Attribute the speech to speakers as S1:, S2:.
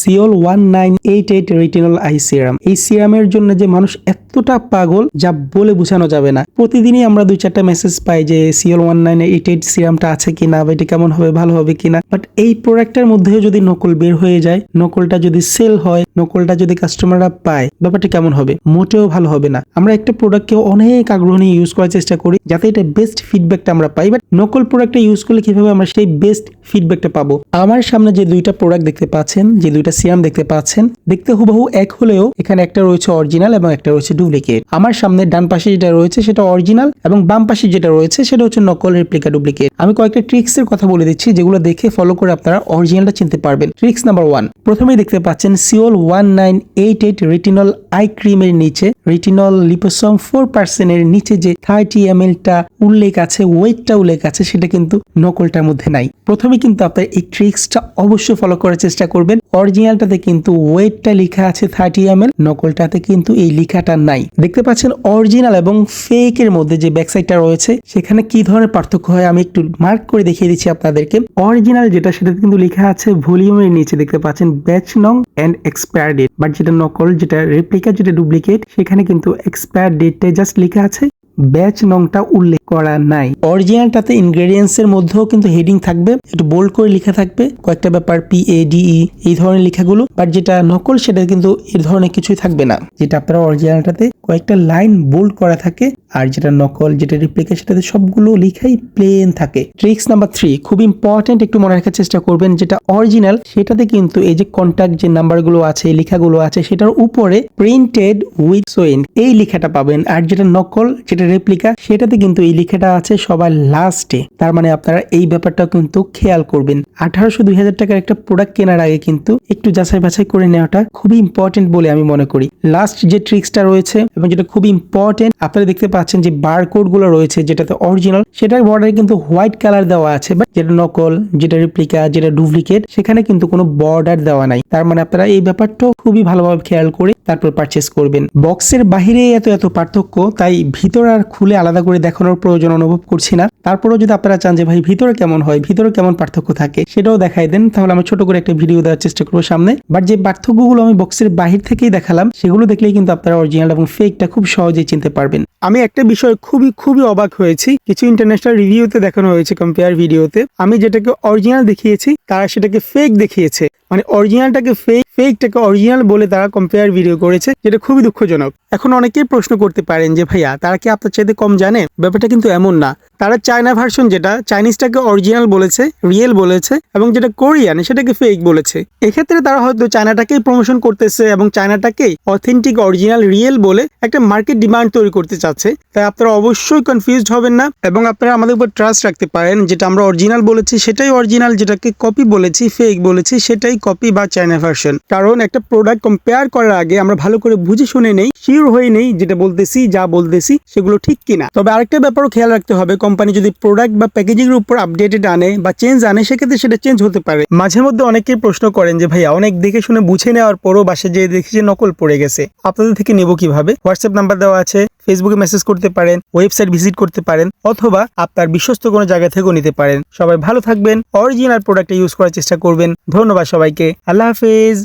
S1: Seoul one nine eight eight retinol eye serum. এই সিরামের জন্য যে মানুষ এতটা পাগল, যা বলে বোঝানো যাবে না। প্রতিদিনই আমরা দুই চারটা মেসেজ পাই যে Seoul one nine eight eight সিরামটা আছে কিনা বা এটা কেমন হবে, ভালো হবে কিনা। বাট এই প্রোডাক্টের মধ্যেও যদি নকল বের হয়ে যায়, নকলটা যদি সেল হয়, নকলটা যদি কাস্টমাররা পায়, ব্যাপারটা কেমন হবে? মোটেও ভালো হবে না। আমরা একটা প্রোডাক্টকে অনেক আগ্রহ নিয়ে ইউজ করার চেষ্টা করি, যাতে এটা বেস্ট ফিডব্যাকটা আমরা পাই। বাট নকল প্রোডাক্টটা ইউজ করলে কীভাবে আমরা সেই বেস্ট ফিডব্যাকটা পাবো? আমার সামনে যে দুইটা প্রোডাক্ট দেখতে পাচ্ছেন, যে দুইটা সিরাম দেখতে পাচ্ছেন। দেখতে হুবহু এক হলেও এখানে একটা রয়েছে অরিজিনাল এবং একটা রয়েছে ডুপ্লিকেট। আমার সামনে ডান পাশে যেটা রয়েছে সেটা অরিজিনাল এবং বাম পাশে যেটা রয়েছে সেটা হচ্ছে নকল রেপ্লিকা ডুপ্লিকেট। আমি কয়েকটা ট্রিক্স এর কথা বলে দিচ্ছি যেগুলো দেখে ফলো করে আপনারা অরিজিনালটা চিনতে পারবেন। ট্রিক্স নাম্বার ওয়ান প্রথমেই দেখতে পাচ্ছেন Seoul one nine eight eight retinol eye ক্রিমের নিচে। রেটিনল লিপোসম ফোর পার্সেন্টের নিচে যে থার্টি এম টা উল্লেখ আছে ওয়েটটা উল্লেখ আছে, সেটা কিন্তু নকলটার মধ্যে নাই। প্রথমে কিন্তু আপনার এই ট্রিক্সটা অবশ্যই ফলো করার চেষ্টা করবেন। অরিজিনালটাতে কিন্তু ওয়েটটা লেখা আছে থার্টি এম এল নকলটাতে কিন্তু এই লেখাটা নাই। দেখতে পাচ্ছেন অরিজিনাল এবং ফেক এর মধ্যে যে ব্যাকসাইডটা রয়েছে, সেখানে কি ধরনের পার্থক্য হয় আমি একটু মার্ক করে দেখিয়ে দিচ্ছি আপনাদেরকে। অরিজিনাল যেটা, সেটাতে কিন্তু লেখা আছে ভলিউমের নিচে দেখতে পাচ্ছেন ব্যাচ নং অ্যান্ড এক্সপায়ার ডেট বাট যেটা নকল, যেটা রেপ্লিকা যেটা ডুপ্লিকেট সেখানে কিন্তু এক্সপায়ার ডেটটা জাস্ট লেখা আছে। ব্যাচ নংটা উল্লেখ করা নাই। অরিজিনালটাতে ইনগ্রেডিয়েন্টস এর মধ্যেও কিন্তু হেডিং থাকবে, একটু বোল্ড করে লেখা থাকবে, কয়েকটা ব্যাপার পি এ ডি ই এই ধরনের লেখাগুলো বাট যেটা নকল সেটা কিন্তু এই ধরনের কিছুই থাকবে না। যেটা আপনারা অরিজিনালটাতে কয়েকটা লাইন বোল্ড করা থাকে আর যেটা নকল, যেটা রিপ্লিকা সেটাতে সবগুলো লেখাই প্লেন থাকে। ট্রিক্স নাম্বার থ্রি খুব ইম্পর্টেন্ট একটু মনে রাখার চেষ্টা করবেন, যেটা অরিজিনাল সেটাতে কিন্তু এই যে কন্ট্যাক্ট যে নাম্বারগুলো আছে, লেখাগুলো আছে, সেটার উপরে প্রিন্টেড উইথ সোয়েন এই লেখাটা পাবেন। আর যেটা নকল, যেটা রেপ্লিকা সেটাতে কিন্তু এই লেখাটা আছে সবার লাস্টে তার মানে আপনারা এই ব্যাপারটা কিন্তু খেয়াল করবেন। আঠারোশো দুই হাজার টাকার একটা প্রোডাক্ট কেনার আগে কিন্তু একটু যাচাই বাছাই করে নেওয়াটা খুবই ইম্পর্টেন্ট বলে আমি মনে করি। লাস্ট যে ট্রিক্সটা রয়েছে এবং যেটা খুবই ইম্পর্টেন্ট আপনারা দেখতে পাচ্ছেন যে বারকোডগুলো রয়েছে যেটাতে অরিজিনাল সেটার বর্ডারে কিন্তু হোয়াইট কালার দেওয়া আছে বা যেটা নকল, যেটা রিপ্লিকা যেটা ডুপ্লিকেট সেখানে কিন্তু কোনো বর্ডার দেওয়া নাই। তার মানে আপনারা এই ব্যাপারটাও খুবই ভালোভাবে খেয়াল করে তারপর পারচেস করবেন। বক্সের বাহিরে এত এত পার্থক্য, তাই ভিতর আর খুলে আলাদা করে দেখানোর প্রয়োজন অনুভব করছি না। তারপরেও যদি আপনারা চান যে ভাই ভিতরে কেমন হয়, ভিতরে কেমন পার্থক্য থাকে, সেটাও দেখাই দেন, তাহলে আমি ছোট করে একটা ভিডিও দেওয়ার চেষ্টা করব সামনে। বাট যে পার্থক্যগুলো আমি বক্সের বাহির থেকেই দেখালাম, সেগুলো দেখলেই কিন্তু আপনারা অরিজিনাল এবং ফেকটা খুব সহজেই চিনতে পারবেন। আমি একটা বিষয় খুবই খুবই অবাক হয়েছি। কিছু ইন্টারন্যাশনাল রিভিউতে দেখানো হয়েছে কম্পেয়ার ভিডিওতে আমি যেটাকে অরিজিনাল দেখিয়েছি, তারা সেটাকে ফেক দেখিয়েছে। মানে অরিজিনালটাকে ফেক ফেকটাকে অরিজিনাল বলে তারা কম্পেয়ার ভিডিও করেছে, যেটা খুবই দুঃখজনক। এখন অনেকেই প্রশ্ন করতে পারেন যে, ভাইয়া, তারা কি আপনার চাইতে কম জানে? ব্যাপারটা কিন্তু এমন না। তারা চায়না ভার্সন যেটা চাইনিজটাকে অরিজিনাল বলেছে রিয়েল বলেছে, এবং যেটা কোরিয়ান সেটাকে ফেক বলেছে। এক্ষেত্রে তারা হয়তো চায়নাটাকেই প্রমোশন করতেছে এবং চায়নাটাকেই অথেন্টিক অরিজিনাল রিয়েল বলে একটা মার্কেট ডিমান্ড তৈরি করতে চাচ্ছে। তাই আপনারা অবশ্যই কনফিউজড হবেন না এবং আপনারা আমাদের উপর ট্রাস্ট রাখতে পারেন। যেটা আমরা অরিজিনাল বলেছি, সেটাই অরিজিনাল যেটাকে কপি বলেছি ফেক বলেছি, সেটাই কপি বা চায়না ভার্সন। কারণ একটা প্রোডাক্ট কম্পেয়ার করার আগে আমরা ভালো করে বুঝে শুনে নেই শিওর হয়ে নেই যেটা বলতেছি, যা বলতেছি, সেগুলো ঠিক কিনা। তবে আরেকটা ব্যাপারও খেয়াল রাখতে হবে কোম্পানি যদি প্রোডাক্ট বা প্যাকেজিং এর উপর আপডেটেড আনে বা চেঞ্জ আনে, সেক্ষেত্রে সেটা চেঞ্জ হতে পারে। মাঝে মধ্যে অনেকেই প্রশ্ন করেন যে, ভাইয়া, অনেক দেখে শুনে বুঝে নেওয়ার পরও বাসে যেয়ে দেখি যে নকল পড়ে গেছে। আপনাদের থেকে নেব কীভাবে? হোয়াটসঅ্যাপ নাম্বার দেওয়া আছে ফেসবুকে মেসেজ করতে পারেন ওয়েবসাইট ভিজিট করতে পারেন, অথবা আপনার বিশ্বস্ত কোনো জায়গা থেকেও নিতে পারেন। সবাই ভালো থাকবেন অরিজিনাল প্রোডাক্ট ইউজ করার চেষ্টা করবেন। ধন্যবাদ সবাইকে আল্লাহ হাফেজ।